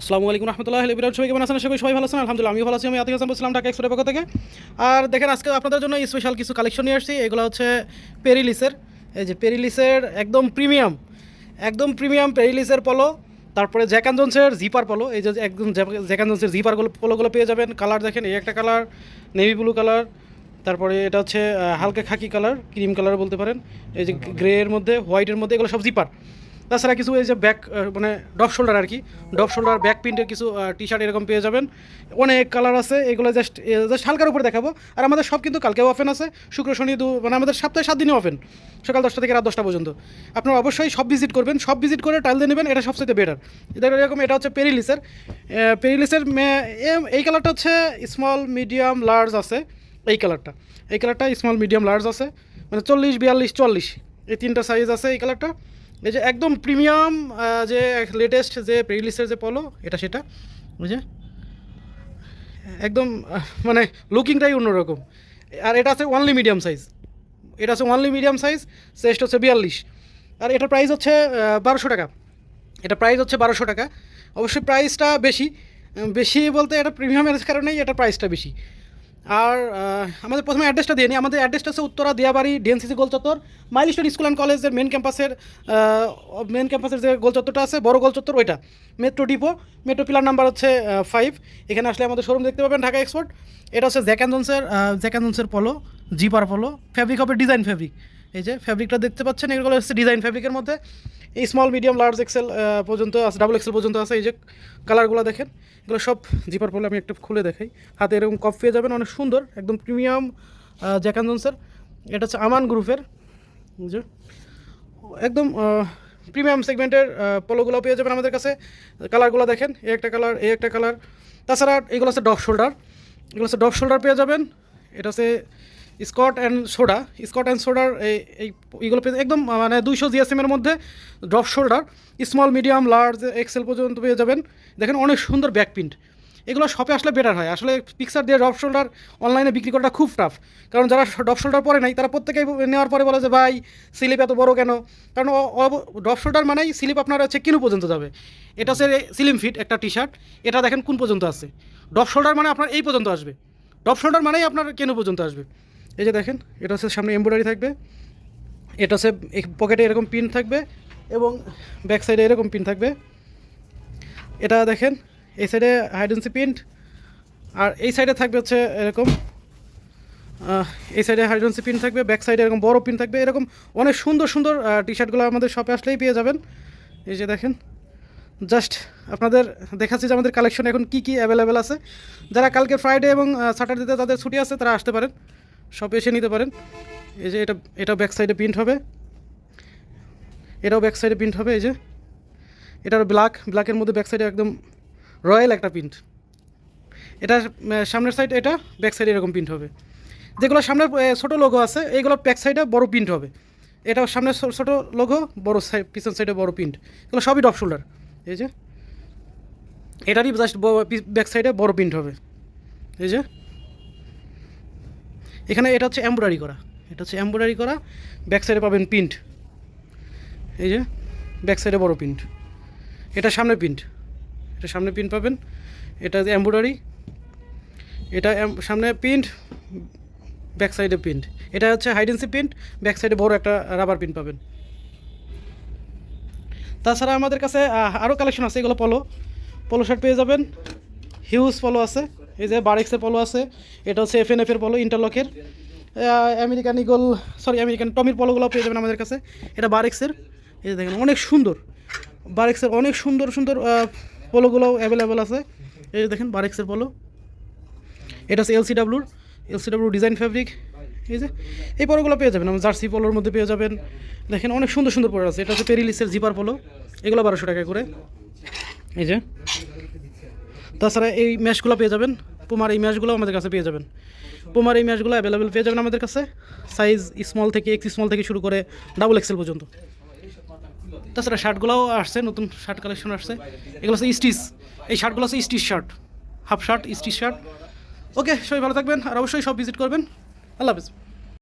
আসসালামু আলাইকুম রহমতুল্লাহ ইবরাহিম সবাই কেমন আছেন? করি সবাই ভালো আছেন। আলহামদুলিল্লাহ আমি ভালো আছি। আমি আতিক হাসান বলছিলাম ঢাকা এক্সপ্রের পক্ষ থেকে। আর দেখেন আজকে আপনাদের জন্য স্পেশাল কিছু কালেকশন নিয়ে আসছি। এগুলো হচ্ছে পেরিলিসের এই যে পেরিলিসের একদম প্রিমিয়াম একদম প্রিমিয়াম পেরিলিসের পলো তারপরে জ্যাকান জন্সের জিপার পলো এই যে একদম জ্যাকান জন্সের জিপারগুলো পলোগুলো পেয়ে যাবেন। কালার দেখেন এই একটা কালার নেভি ব্লু কালার তারপরে এটা হচ্ছে হালকা খাকি কালার ক্রিম কালার বলতে পারেন। এই যে গ্রে এর মধ্যে হোয়াইটের মধ্যে এগুলো সব জিপার তাছাড়া কিছু এই যে ব্যাক মানে ডপ শোল্ডার আর কি ডপ শোল্ডার ব্যাক প্রিন্টের কিছু টি শার্ট এরকম পেয়ে যাবেন। অনেক কালার আছে, এগুলো জাস্ট জাস্ট হালকার উপরে দেখাবো। আর আমাদের সব কিন্তু কালকেও অফেন আছে, শুক্র, শনি, দু মানে আমাদের সপ্তাহে সাত দিনই অফেন সকাল দশটা থেকে রাত দশটা পর্যন্ত। আপনারা অবশ্যই সব ভিজিট করবেন, সব ভিজিট করে টাইল দিয়ে নেবেন, এটা সবচেয়ে বেটার এটা এরকম এটা হচ্ছে পেরিলিসের পেরিলিসের এই কালারটা হচ্ছে স্মল মিডিয়াম লার্জ আছে, এই কালারটা এই কালারটা স্মল মিডিয়াম লার্জ আছে মানে চল্লিশ, বিয়াল্লিশ, চল্লিশ, এই তিনটা সাইজ আছে এই কালারটা এই যে একদম প্রিমিয়াম যে লেটেস্ট যে প্রিলিসের যে পলো, এটা সেটা বুঝে একদম মানে লুকিংটাই অন্যরকম। আর এটা আছে অনলি মিডিয়াম সাইজ এটা আছে অনলি মিডিয়াম সাইজ চেস্ট হচ্ছে বিয়াল্লিশ। আর এটার প্রাইস হচ্ছে বারোশো টাকা। এটা প্রাইস হচ্ছে বারোশো টাকা। অবশ্যই প্রাইসটা বেশি। বেশি বলতে এটা প্রিমিয়ামের কারণেই এটা প্রাইসটা বেশি। আর আমাদের প্রথমে অ্যাড্রেসটা দিয়ে নিই। আমাদের অ্যাড্রেসটা হচ্ছে উত্তরা, দিয়াবাড়ি ডিএনসিসি গোল চত্বর। মাইলস্টোন স্কুল অ্যান্ড কলেজের মেন ক্যাম্পাসের মেন ক্যাম্পাসের যে গোল চত্বরটা আছে, বড় গোলচত্বর ওইটা। Metro depot metro pillar number হচ্ছে ফাইভ এখানে আসলে আমাদের শোরুম দেখতে পাবেন, ঢাকা এক্সপোর্ট এটা হচ্ছে জ্যাকানজন্সের জ্যাকানজন্সের পলো জিপার পলো ফ্যাব্রিক হবে ডিজাইন ফ্যাব্রিক এই যে ফ্যাব্রিকটা দেখতে পাচ্ছেন, এগুলো হচ্ছে ডিজাইন ফ্যাব্রিকের মধ্যে। এই স্মল মিডিয়াম লার্জ এক্সেল পর্যন্ত আছে ডাবল এক্সেল পর্যন্ত আছে, এই যে কালারগুলো দেখেন, এগুলো সব জিপার পলো আমি একটু খুলে দেখাই। হাতে এরকম কপ পেয়ে যাবেন, অনেক সুন্দর, একদম প্রিমিয়াম জ্যাকান জন্সের এটা হচ্ছে আমান গ্রুপের যে। একদম প্রিমিয়াম সেগমেন্টের পলোগুলো পেয়ে যাবেন আমাদের কাছে। কালারগুলো দেখেন এই একটা কালার এই একটা কালার তাছাড়া এগুলো আছে ডপ শোল্ডার এগুলো হচ্ছে ডপ শোল্ডার পেয়ে যাবেন। এটা হচ্ছে Scott and soda, Scott and সোডার এই এই এগুলো পেয়ে একদম মানে দুইশো জিএসএমের মধ্যে drop shoulder small medium large XL পর্যন্ত পেয়ে যাবেন। দেখেন অনেক সুন্দর ব্যাক প্রিন্ট এগুলো শপে আসলে বেটার হয়। আসলে পিকচার দিয়ে ড্রপ শোল্ডার অনলাইনে বিক্রি করাটা খুব টাফ কারণ যারা ড্রপ শোল্ডার পরে নাই, তারা প্রত্যেকেই নেওয়ার পরে বলে যে, ভাই স্লিপ এত বড় কেন? কারণ ড্রপ শোল্ডার মানেই স্লিপ আপনার হচ্ছে কিনু পর্যন্ত যাবে। এটা হচ্ছে স্লিম ফিট একটা টি শার্ট এটা দেখেন কোন পর্যন্ত আছে। ড্রপ শোল্ডার মানে আপনার এই পর্যন্ত আসবে। ড্রপ শোল্ডার মানেই আপনার কেনু পর্যন্ত আসবে। এই যে দেখেন, এটা হচ্ছে সামনে এমব্রয়ডারি থাকবে, এটা হচ্ছে পকেটে এরকম পিন থাকবে এবং ব্যাক সাইডে এরকম পিন থাকবে। এটা দেখেন, এই সাইডে হাইডেন্সি প্রিন্ট আর এই সাইডে থাকবে হচ্ছে এরকম এই সাইডে হাইডেন্সি পিন থাকবে ব্যাক সাইডে এরকম বড় পিন থাকবে, এরকম অনেক সুন্দর সুন্দর টি শার্টগুলো আমাদের শপে আসলেই পেয়ে যাবেন। এই যে দেখেন জাস্ট আপনাদের দেখাচ্ছি যে আমাদের কালেকশন এখন কী কী অ্যাভেলেবেল আছে। যারা কালকে ফ্রাইডে এবং স্যাটারডেতে তাদের ছুটি আছে, তারা আসতে পারেন। শপে এসে নিতে পারেন। এই যে এটা এটা ব্যাক সাইডে প্রিন্ট হবে। এটাও ব্যাক সাইডে প্রিন্ট হবে, এই যে। এটার ব্ল্যাক ব্ল্যাকের মধ্যে ব্যাক সাইডে একদম রয়্যাল একটা প্রিন্ট এটা সামনের সাইড এটা ব্যাক সাইডে এরকম প্রিন্ট হবে। যেগুলো সামনের ছোটো লোগো আছে, এইগুলো ব্যাক সাইডে বড় প্রিন্ট হবে। এটা সামনের ছোটো লোগো বড় সাইড পিছন সাইডে বড় প্রিন্ট এগুলো সবই ডপ শোল্ডার এই যে। এটারই জাস্ট ব্যাক সাইডে বড় প্রিন্ট হবে। এই যে। এখানে এটা হচ্ছে এমব্রয়ডারি করা। এটা হচ্ছে এমব্রয়ডারি করা। ব্যাক সাইডে পাবেন প্রিন্ট এই যে ব্যাক সাইডে বড় প্রিন্ট এটা সামনে প্রিন্ট এটা সামনে প্রিন্ট পাবেন। এটা এমব্রয়ডারি এটা সামনে প্রিন্ট ব্যাক সাইডে প্রিন্ট এটা হচ্ছে হাইডেন্সি প্রিন্ট ব্যাক সাইডে বড় একটা রাবার প্রিন্ট পাবেন। তাছাড়া আমাদের কাছে আরও কালেকশন আছে, এগুলো পলো পলো শার্ট পেয়ে যাবেন। হিউজ পলো আছে। এই যে বারেক্সের পলো আছে। এটা হচ্ছে এফ এন এফের পলো ইন্টারলকের আমেরিকান ইগল সরি আমেরিকান টমির পলোগুলো পেয়ে যাবেন আমাদের কাছে। এটা বারেক্সের এই যে দেখেন অনেক সুন্দর। বারেক্সের অনেক সুন্দর সুন্দর আহ, পলোগুলো অ্যাভেলেবেল আছে। এই যে দেখেন বারেক্সের পলো এটা হচ্ছে এলসিডাব্লুর এলসিডাব্লু ডিজাইন ফ্যাব্রিক এই যে এই পলোগুলো পেয়ে যাবেন। আমার জার্সি পলোর মধ্যে পেয়ে যাবেন। দেখেন অনেক সুন্দর সুন্দর পলো আছে। এটা হচ্ছে পেরিলিসের জিপার পলো এগুলো বারোশো টাকা করে। এই যে তাছাড়া এই ম্যাশগুলো পেয়ে যাবেন। পুমার এই ম্যাশগুলো আমাদের কাছে পেয়ে যাবেন। পুমার এই ম্যাশগুলো অ্যাভেলেবেল পেয়ে যাবেন আমাদের কাছে। সাইজ স্মল থেকে এক্স স্মল থেকে শুরু করে ডাবল এক্সেল পর্যন্ত। তাছাড়া শার্টগুলোও আসছে, নতুন শার্ট কালেকশন আসছে। এগুলো হচ্ছে স্টিচ এই শার্টগুলো হচ্ছে stitch shirt half shirt stitch shirt okay সবাই ভালো থাকবেন আর অবশ্যই সব ভিজিট করবেন। আল্লাহ হাফিজ।